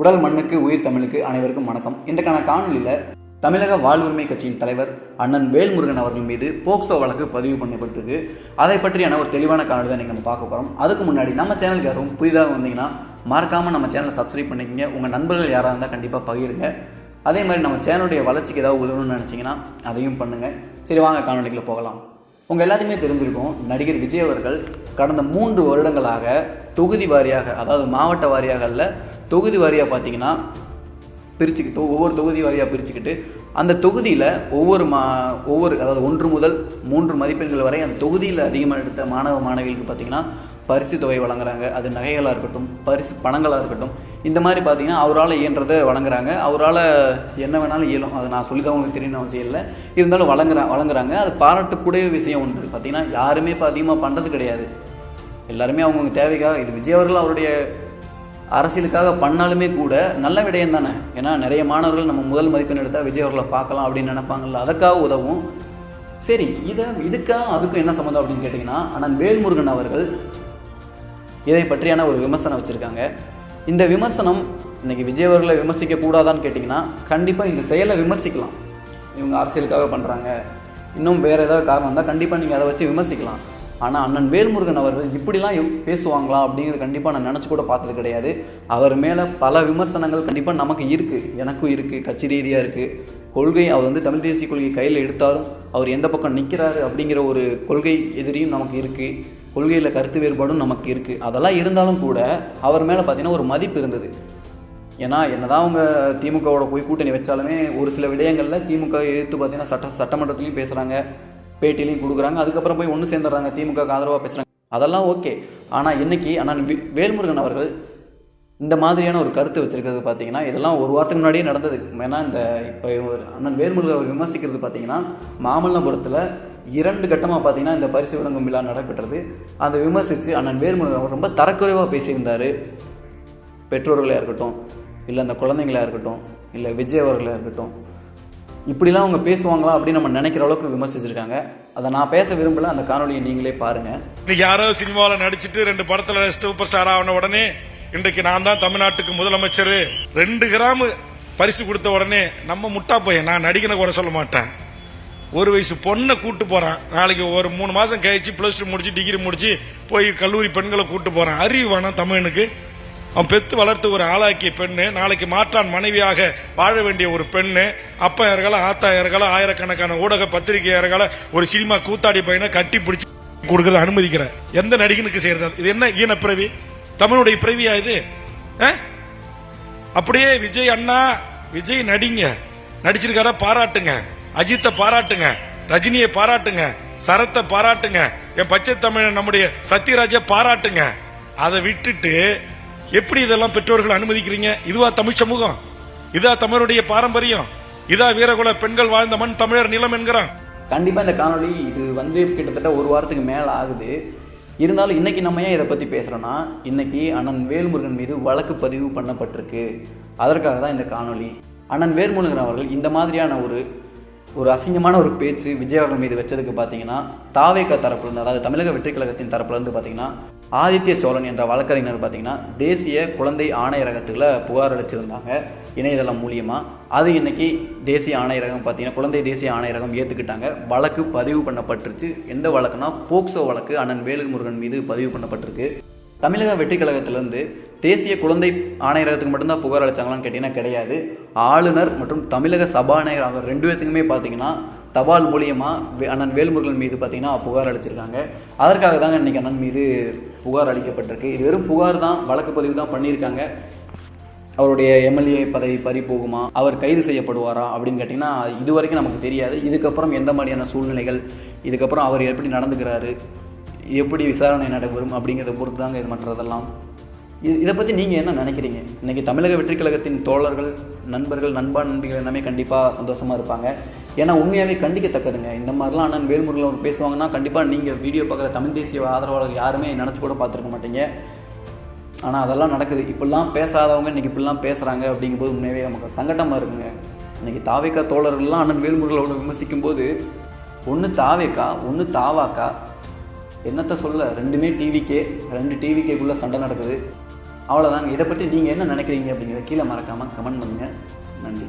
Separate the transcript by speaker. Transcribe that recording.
Speaker 1: உடல் மண்ணுக்கு உயிர் தமிழுக்கு அனைவருக்கும் வணக்கம். இன்றைக்கான காணொலியில் தமிழக வாழ்வுரிமை கட்சியின் தலைவர் அண்ணன் வேல்முருகன் அவர்கள் மீது போக்சோ வழக்கு பதிவு பண்ணப்பட்டிருக்கு. அதை பற்றியான ஒரு தெளிவான காணொலி தான் நீங்கள் நம்ம பார்க்க போகிறோம் அதுக்கு முன்னாடி நம்ம சேனலுக்கு யாரும் புதிதாக வந்தீங்கன்னா மறக்காமல் நம்ம சேனலை சப்ஸ்கிரைப் பண்ணிக்கங்க. உங்கள் நண்பர்கள் யாராக இருந்தால் கண்டிப்பாக பகிருங்க. அதே மாதிரி நம்ம சேனலுடைய வளர்ச்சிக்கு ஏதாவது உதவணும்னு நினச்சிங்கன்னா அதையும் பண்ணுங்கள் சரி வாங்க காணொலிக்குள்ள போகலாம். உங்கள் எல்லாத்தையுமே தெரிஞ்சிருக்கும் நடிகர் விஜய் அவர்கள் கடந்த மூன்று வருடங்களாக தொகுதி வாரியாக அதாவது மாவட்ட வாரியாக அல்ல தொகுதி வாரியாக பார்த்தீங்கன்னா பிரிச்சுக்கிட்டு ஒவ்வொரு தொகுதி வாரியாக பிரிச்சுக்கிட்டு அந்த தொகுதியில் ஒவ்வொரு மா ஒவ்வொரு அதாவது ஒன்று முதல் மூன்று மதிப்பெண்கள் வரை அந்த தொகுதியில் அதிகமாக எடுத்த மாணவ மாணவிகளுக்கு பார்த்தீங்கன்னா பரிசு தொகை வழங்குறாங்க. அது நகைகளாக இருக்கட்டும் பரிசு பணங்களாக இருக்கட்டும் இந்த மாதிரி பார்த்தீங்கன்னா அவரால் இயன்றதை வழங்குறாங்க. அவரால் என்ன வேணாலும் இயலும். அதை நான் சொல்லி தான் உங்களுக்கு தெரியும் அவசியம் இல்லை. இருந்தாலும் வழங்குறா வழங்குறாங்க. அது பாராட்டக்கூடிய விஷயம் ஒன்று. பார்த்தீங்கன்னா யாருமே இப்போ அதிகமாக பண்ணுறது கிடையாது. எல்லாருமே அவங்கவுங்க தேவைக்காக இது விஜய் அவர்கள் அவருடைய அரசியலுக்காக பண்ணாலுமே கூட நல்ல விடயம் தானே? ஏன்னா நிறைய மாணவர்கள் நம்ம முதல் மதிப்பெண் எடுத்தால் விஜய் அவர்களை பார்க்கலாம் அப்படின்னு நினைப்பாங்கல்ல அதுக்காக உதவும். சரி இதை இதுக்காக அதுக்கும் என்ன சம்மந்தம் அப்படின்னு கேட்டிங்கன்னா ஆனால் வேல்முருகன் அவர்கள் இதை பற்றியான ஒரு விமர்சனம் வச்சுருக்காங்க. இந்த விமர்சனம் இன்றைக்கி விஜய் அவர்களை விமர்சிக்க கூடாதான்னு கேட்டிங்கன்னா கண்டிப்பாக இந்த செயலை விமர்சிக்கலாம். இவங்க அரசியலுக்காக பண்ணுறாங்க இன்னும் வேறு ஏதாவது காரணம் இருந்தால் கண்டிப்பாக நீங்கள் அதை வச்சு விமர்சிக்கலாம். ஆனால் அண்ணன் வேல்முருகன் அவர்கள் இப்படிலாம் பேசுவாங்களா அப்படிங்கிறது கண்டிப்பாக நான் நினச்சி கூட பார்த்தது கிடையாது. அவர் மேலே பல விமர்சனங்கள் கண்டிப்பாக நமக்கு இருக்குது எனக்கும் இருக்குது கட்சி ரீதியாக இருக்குது கொள்கை அவர் வந்து தமிழ் தேசிய கொள்கையை கையில் எடுத்தாலும் அவர் எந்த பக்கம் நிற்கிறாரு அப்படிங்கிற ஒரு கொள்கை எதிரியும் நமக்கு இருக்குது கொள்கையில் கருத்து வேறுபாடும் நமக்கு இருக்குது அதெல்லாம் இருந்தாலும் கூட அவர் மேலே பார்த்தீங்கன்னா ஒரு மதிப்பு இருந்தது. ஏன்னா என்னதான் அவங்க திமுகவோட போய் கூட்டணி வச்சாலுமே ஒரு சில விடயங்களில் திமுக எதிர்த்து பார்த்தீங்கன்னா சட்ட சட்டமன்றத்துலேயும் பேசுகிறாங்க பேட்டிலையும் கொடுக்குறாங்க. அதுக்கப்புறம் போய் ஒன்று சேர்ந்துடுறாங்க. திமுக ஆதரவாக பேசுகிறாங்க அதெல்லாம் ஓகே. ஆனால் இன்றைக்கி அண்ணன் வி- வேல்முருகன் அவர்கள் இந்த மாதிரியான ஒரு கருத்து வச்சுருக்கிறது பார்த்தீங்கன்னா இதெல்லாம் ஒரு வாரத்துக்கு முன்னாடியே நடந்தது. ஏன்னா இந்த இப்போ ஒரு அண்ணன் வேல்முருகன் அவர் விமர்சிக்கிறது பார்த்தீங்கன்னா மாமல்லபுரத்தில் இரண்டு கட்டமாக பார்த்தீங்கன்னா இந்த பரிசு வழங்கும் விழா நடைபெற்றது. அதை விமர்சித்து அண்ணன் வேல்முருகன் அவர் ரொம்ப தரக்குறைவாக பேசியிருந்தார். பெற்றோர்களாக இருக்கட்டும் இல்லை அந்த குழந்தைங்களாக இருக்கட்டும் இல்லை விஜய் அவர்களாக இருக்கட்டும். இப்படிலாம் அவங்க பேசுவாங்களா அப்படின்னு நம்ம நினைக்கிற அளவுக்கு விமர்சிச்சிருக்காங்க. அதை நான் பேச விரும்பல அந்த காணொலியை நீங்களே பாருங்க.
Speaker 2: இன்னைக்கு யாரோ சினிமாவில் நடிச்சிட்டு ரெண்டு படத்துல சூப்பர் ஸ்டார் ஆன உடனே இன்றைக்கு நான் தான் தமிழ்நாட்டுக்கு முதலமைச்சர். ரெண்டு கிராம் பரிசு கொடுத்த உடனே நம்ம முட்டா பையன் நான் நடிக்கணும் குறை சொல்ல மாட்டேன். ஒரு வயசு பொண்ணை கூட்டு போறான். நாளைக்கு ஒரு மூணு மாசம் கழிச்சு பிளஸ் டூ முடிச்சு டிகிரி முடிச்சு போய் கல்லூரி பெண்களை கூட்டு போறான். அறிவு வேணாம் தமிழனுக்கு அவன் பெத்து வளர்த்து ஒரு ஆளாக்கிய பெண்ணு நாளைக்கு மாற்றான் மனைவியாக வாழ வேண்டிய ஒரு பெண்ணு அப்பா இருக்கால ஆயிரக்கணக்கான ஊடக பத்திரிகையாளர்கள ஒரு சினிமா கூத்தாடி பையனை கட்டி பிடிச்சி கொடுக்கறத அனுமதிக்கிற எந்த நடிகனுக்கு செய்யறது? இது என்ன ஈன பிறவி? தமிழுடைய பிறவியா இது? ஆ? அப்படியே விஜய் அண்ணா விஜய் நடிங்க. நடிச்சிருக்காரா பாராட்டுங்க. அஜித்தை பாராட்டுங்க. ரஜினியை பாராட்டுங்க. சரத்தை பாராட்டுங்க. என் பச்சை தமிழன் நம்முடைய சத்யராஜை பாராட்டுங்க. அதை விட்டுட்டு எப்படி இதெல்லாம் பெற்றோர்கள் அனுமதிக்கிறீங்க? இதுவா தமிழ் சமூகம். இதா தமிழருடைய பாரம்பரியம். இதா வீரகுல பெண்கள் வாழ்ந்த மண் தமிழர் நிலம் என்கிறான்.
Speaker 1: கண்டிப்பாக இந்த காணொளி இது வந்து கிட்டத்தட்ட ஒரு வாரத்துக்கு மேலே ஆகுது. இருந்தாலும் இன்னைக்கு நம்ம ஏன் இதை பற்றி பேசுகிறோன்னா இன்னைக்கு அண்ணன் வேல்முருகன் மீது வழக்கு பதிவு பண்ணப்பட்டிருக்கு. அதற்காக தான் இந்த காணொலி அண்ணன் வேல்முருகன் அவர்கள் இந்த மாதிரியான ஒரு ஒரு அசிங்கமான ஒரு பேச்சு விஜய் அவர்கள் மீது வச்சதுக்கு பார்த்தீங்கன்னா தாவேக்கா தரப்புலேருந்து அதாவது தமிழக வெற்றி கழகத்தின் தரப்புலேருந்து பார்த்தீங்கன்னா ஆதித்ய சோழன் என்ற வழக்கறிஞர் பார்த்தீங்கன்னா தேசிய குழந்தை ஆணையரகத்தில் புகார் அளிச்சிருந்தாங்க. இணையதளம் மூலியமாக அது இன்னைக்கு தேசிய ஆணையரகம் பார்த்தீங்கன்னா குழந்தை தேசிய ஆணையரகம் ஏற்றுக்கிட்டாங்க வழக்கு பதிவு பண்ணப்பட்டுருச்சு. எந்த வழக்குனா போக்சோ வழக்கு அண்ணன் வேலுமுருகன் மீது பதிவு பண்ணப்பட்டிருக்கு. தமிழக வெற்றி கழகத்திலிருந்து தேசிய குழந்தை ஆணையரகத்துக்கு மட்டும்தான் புகார் அளிச்சாங்களான்னு கேட்டிங்கன்னா கிடையாது. ஆளுநர் மற்றும் தமிழக சபாநாயகர் அவங்க ரெண்டு பேத்துக்குமே பார்த்தீங்கன்னா தபால் மூலியமாக அண்ணன் வேல்முருகன் மீது பார்த்தீங்கன்னா புகார் அளிச்சிருக்காங்க. அதற்காக தாங்க இன்றைக்கி அண்ணன் மீது புகார் அளிக்கப்பட்டிருக்கு. இது வெறும் புகார் தான் வழக்கு பதிவு தான் பண்ணியிருக்காங்க. அவருடைய எம்எல்ஏ பதவி பறி போகுமா அவர் கைது செய்யப்படுவாரா அப்படின்னு கேட்டிங்கன்னா இது வரைக்கும் நமக்கு தெரியாது. இதுக்கப்புறம் எந்த மாதிரியான சூழ்நிலைகள் இதுக்கப்புறம் அவர் எப்படி நடந்துக்கிறாரு எப்படி விசாரணை நடைபெறும் அப்படிங்கிறத பொறுத்து தாங்க இது மற்றதெல்லாம். இது இதை பற்றி நீங்கள் என்ன நினைக்கிறீங்க? இன்றைக்கி தமிழக வெற்றி கழகத்தின் தோழர்கள் நண்பர்கள் நண்பா நண்பிகள் எல்லாமே கண்டிப்பாக சந்தோஷமாக இருப்பாங்க. ஏன்னா உண்மையாகவே கண்டிக்கத்தக்கதுங்க. இந்த மாதிரிலாம் அண்ணன் வேல்முருகன் அவர் பேசுவாங்கன்னா கண்டிப்பாக நீங்கள் வீடியோ பார்க்குற தமிழ் தேசிய ஆதரவாளர்கள் யாருமே நினச்சி கூட பார்த்துருக்க மாட்டீங்க. ஆனால் அதெல்லாம் நடக்குது. இப்படிலாம் பேசாதவங்க இன்றைக்கி இப்படிலாம் பேசுகிறாங்க அப்படிங்கும்போது உண்மையாகவே நமக்கு சங்கடமாக இருக்குங்க. இன்றைக்கி தாவேக்கா தோழர்கள்லாம் அண்ணன் வேல்முருகனோட விமர்சிக்கும் போது ஒன்று தாவேக்கா ஒன்று தாவாக்கா என்னத்தை சொல்ல ரெண்டுமே டிவிக்கே ரெண்டு டிவிக்கேக்குள்ளே சண்டை நடக்குது. அவ்வளோதாங்க இதை பற்றி நீங்கள் என்ன நினைக்கிறீங்க அப்படிங்கிறத கீழே மறக்காமல் கமெண்ட் பண்ணுங்கள் நன்றி.